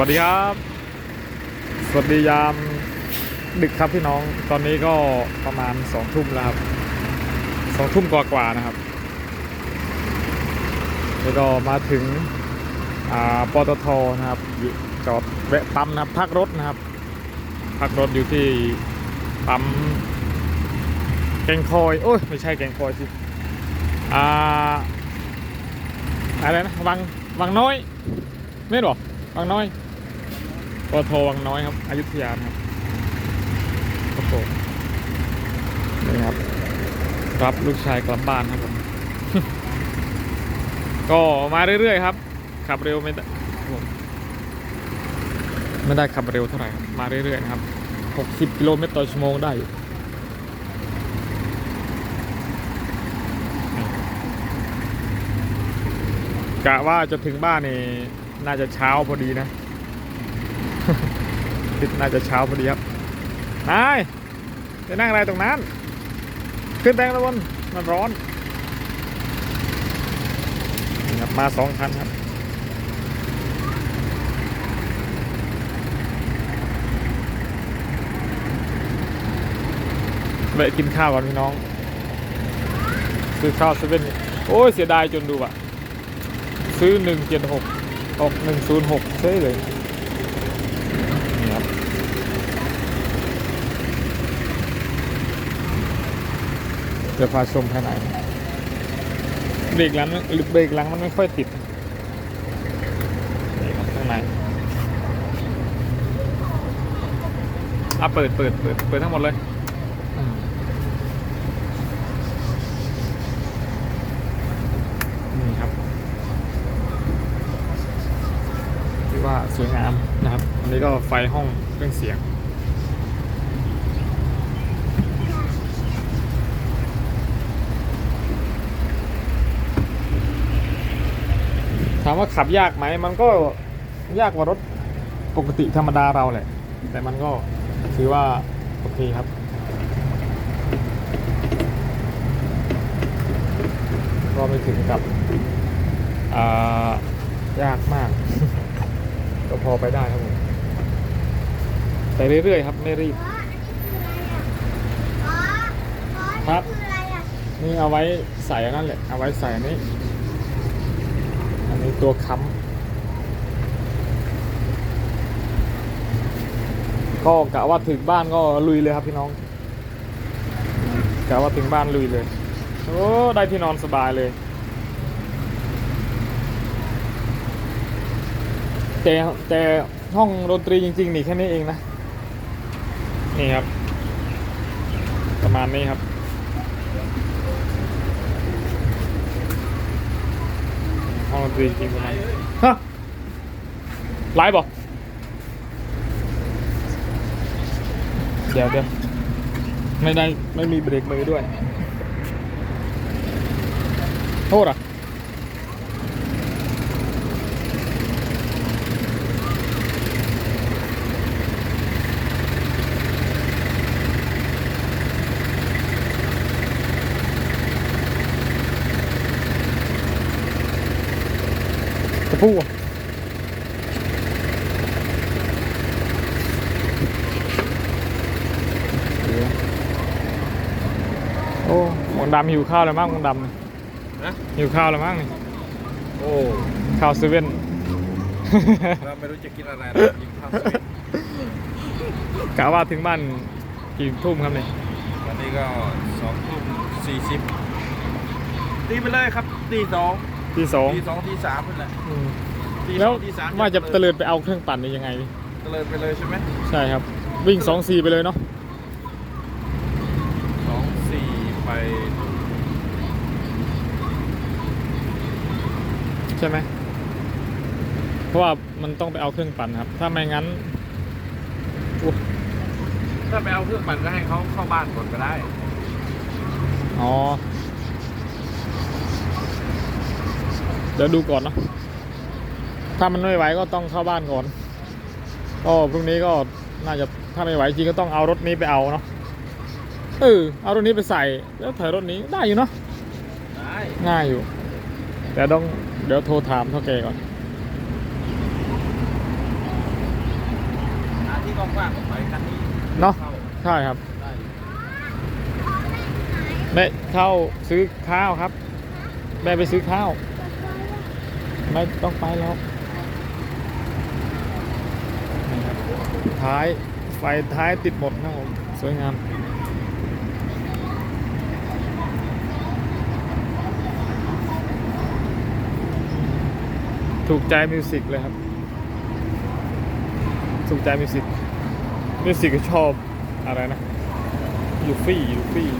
วัสดีครับ สวัสดียามดึกครับพี่น้อง ตอนนี้ก็ประมาณสองทุ่มแล้วครับสองทุ่มกว่าๆนะครับ แล้วก็มาถึงปตทนะครับจอดแวะปั๊มนะครับ พักรถนะครับ พักรถอยู่ที่ปั๊มแกงคอย โอ้ยไม่ใช่แกงคอยสิอ่าอะไรนะวังวังน้อยไม่หรอวังน้อย ปตทวังน้อยครับอยุธยานครับโอ้โหนี่ครับ รับลูกชายกลับบ้านครับผม ก็มาเรื่อยๆครับ ขับเร็วไม่ได้ครับผมไม่ได้ขับเร็วเท่าไหร่ครับมาเรื่อยๆนะครับ 60 กิโลเมตรต่อชั่วโมงได้กะว่าจะถึงบ้านนี่น่าจะเช้าพอดีนะ คิดน่าจะเช้าพอดีครับ นาย จะนั่งอะไรตรงนั้น ขึ้นแบงค์แล้วบนมันร้อนครับมาสองคันครับไปกินข้าวก่อนพี่น้อง ซื้อข้าวเซเว่นโอ้ย เสียดายจนดูอะซื้อหนึ่งเจ็ดหกออกหนึ่งศูนย์หกเซ่เลย นี่ครับ จะพาชมภายในเบรกหลังหรือเบรกหลังมันไม่ค่อยติดนี่ครับข้างในอะเปิดเปิดเปิดเปิดทั้งหมดเลยอืมนี่ครับถือว่าสวยงามนะครับ อันนี้ก็ไฟห้องเครื่องเสียงามว่าขับยากไหมมันก็ยากกว่ารถปกติธรรมดาเราแหละ แต่มันก็ถือว่าโอเคครับก็ไม่ถึงกับอ่ายากมาก ก็พอไปได้ครับผมแต่เรื่อยๆครับไม่รีบครับนี่เอาไว้ใส่อันนั่นแหละ เอาไว้ใส่อัน นี้อันตัวค้ำก็กะว่าถึงบ้านก็ลุยเลยครับพี่น้องกะว่าถึงบ้านลุยเลยโอ้ได้ที่นอนสบายเลยแต่แต่ห้องดนตรีจริง ๆ นี่แค่นี้เองนะ นี่ครับ ประมาณนี้ครับ ห้องดนตรีจริงประมาณฮะไลฟ์บอกเดี๋ยวเดี๋ยวไม่ได้ไม่มีเบรกมือด้วยโทษอะ ปูอะโอ้หมองดำหิวข้าวแล้วมั้งหมองดำนี่นะหิวข้าวแล้วมั้งนี่โอ้ข้าวเซเว่นเราไม่รู้จะกินอะไรนะยิงข้าวสวิตกะว่าถึงบ้านกี่ทุ่มครับเนี่ยวันนี้ก็สองทุ่มสี่สิบตีไปเลยครับตีสอง ที่สองตีสองตีสามนั่นแหละอืมตีสแล้อวงตีสามว่าจะเตลิดไปเอาเครื่องปั่นนี่ยังไงดิเตลิดไปเลยใช่ไหมใช่ครับ วิ่งสองสี่ไปเลยเนาะสองสี่ไปใช่ไหมเพราะว่ามันต้องไปเอาเครื่องปั่นครับ ถ้าไม่งั้นอุ๊ยถ้าไปเอาเครื่องปั่นก็ให้เขาเข้าบ้านก่อนก็ได้อ๋อ เดี๋ยวดูก่อนเนาะถ้ามันไม่ไหวก็ต้องเข้าบ้านก่อนก็พรุ่งนี้ก็น่าจะถ้าไม่ไหวจริงก็ต้องเอารถนี้ไปเอาเนาะเออเอารถนี้ไปใส่แล้วถอยรถนี้ได้อยู่เนาะได้ง่ายอยู่ แต่ต้องเดี๋ยวโทรถามเท่าแกก่อนที่กว้างๆก็ไปคันนี้เนาะเข้ใช่ครับได้แม่เข้าซื้อข้าวครับแม่ไปซื้อข้าว ไม่ต้องไปหรอกนี่ครับท้ายไฟท้ายติดหมดนะครับผมสวยงามถูกใจมิวสิกเลยครับ ถูกใจมิวสิกมิวสิกก็ชอบอะไรนะยูฟี่ยูฟี่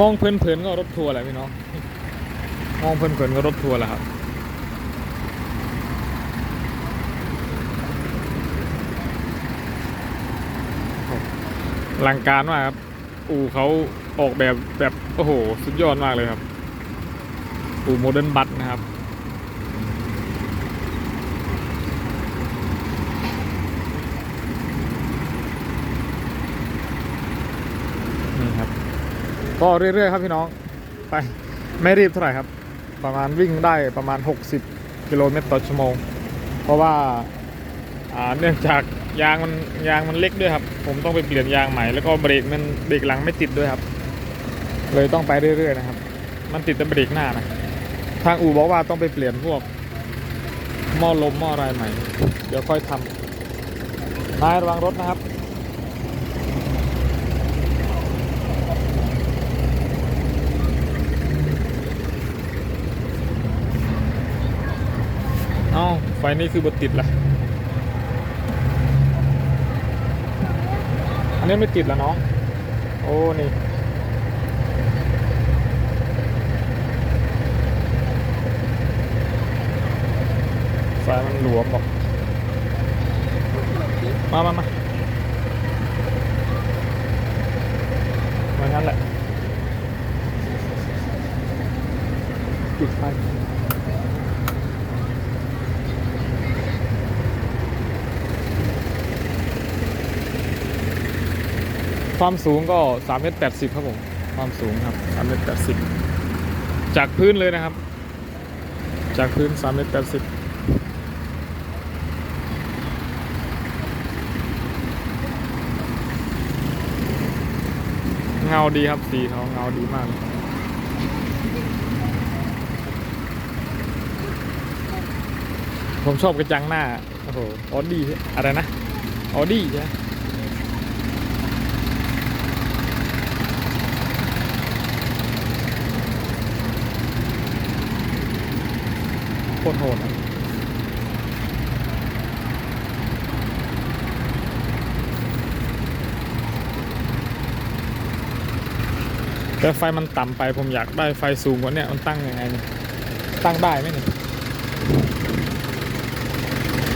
มองเพลินๆก็รถทัวร์แหละพี่น้อง มองเพลินๆก็รถทัวร์แหละครับหลังการมากครับ อู่เขาออกแบบแบบ โอ้โห สุดยอดมากเลยครับ อู่โมเดิร์นบัตนะครับ นี่ครับ ก็เรื่อยๆครับพี่น้องไปไม่รีบเท่าไหร่ครับ ประมาณวิ่งได้ประมาณ 60 กิโลเมตรต่อชั่วโมง เพราะว่าเนื่องจากยางมันยางมันเล็กด้วยครับ ผมต้องไปเปลี่ยนยางใหม่แล้วก็เบรกมันเบรกหลังไม่ติดด้วยครับ เลยต้องไปเรื่อยๆนะครับ มันติดแต่เบรกหน้านะทางอู่บอกว่าต้องไปเปลี่ยนพวกหม้อลมหม้ออะไรใหม่ เดี๋ยวค่อยทำนายระวังรถนะครับ เอ้าไฟนี่คือบติดละอันนี้ไม่ติดละน้อง โอ้ นี่ไฟมันหลวมบอกมามามามางั้นแหละ ปิดไฟ ความสูงก็3เมตร80ครับผม ความสูงครับ3เมตร80จากพื้นเลยนะครับ จากพื้น3เมตร80เงาดีครับสีเขาเงาดีมากผมชอบกระจังหน้า โอ้โห ออดี้ อะไรนะ ออดี้ใช่ไหม โคตรโหดแต่ไฟมันต่ำไปผมอยากได้ไฟสูงกว่านี้มันตั้งยังไงเนี่ยตั้งได้ไหมเนี่ย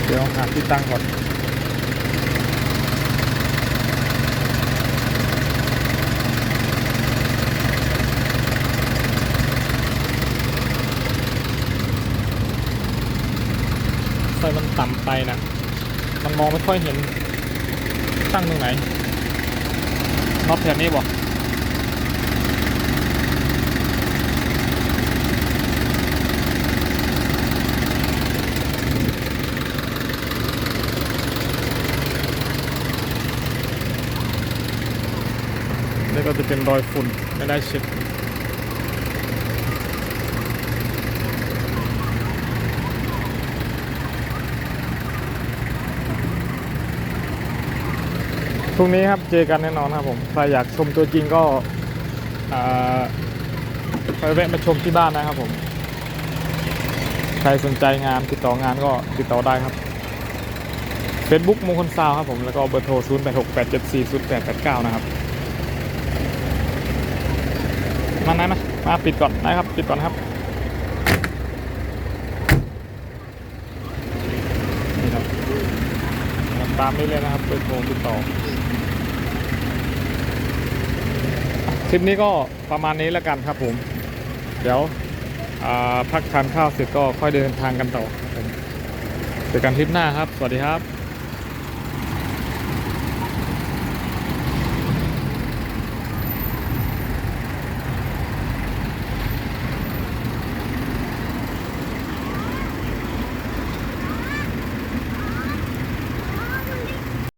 เดี๋ยวหาที่ตั้งก่อน ไฟมันต่ำไปนะ มันมองไม่ค่อยเห็นตั้งตรงไหนน็อตแถวนี้บอกนี่ก็จะเป็นรอยฝุ่นไม่ได้เช็ด รุ่งนี้ครับเจอกันแน่นอนครับผมใครอยากชมตัวจริงก็ไปแวะมาชมที่บ้านนะครับผมใครสนใจงานติดต่องานก็ติดต่อได้ครับ Facebook มงคลซาวครับผมแล้วก็เบอร์โทร 0 8 6 8 7 4 0 8 8 9 นะครับ มาไหนมามาปิดก่อนนะครับ ปิดก่อนครับนี่ครับตามนี้เลยนะครับเบอร์โทรติดต่อ คลิปนี้ก็ประมาณนี้แล้วกันครับผม เดี๋ยวพักทานข้าวเสร็จก็ค่อยเดินทางกันต่อเจอกันคลิปหน้าครับ สวัสดีครับ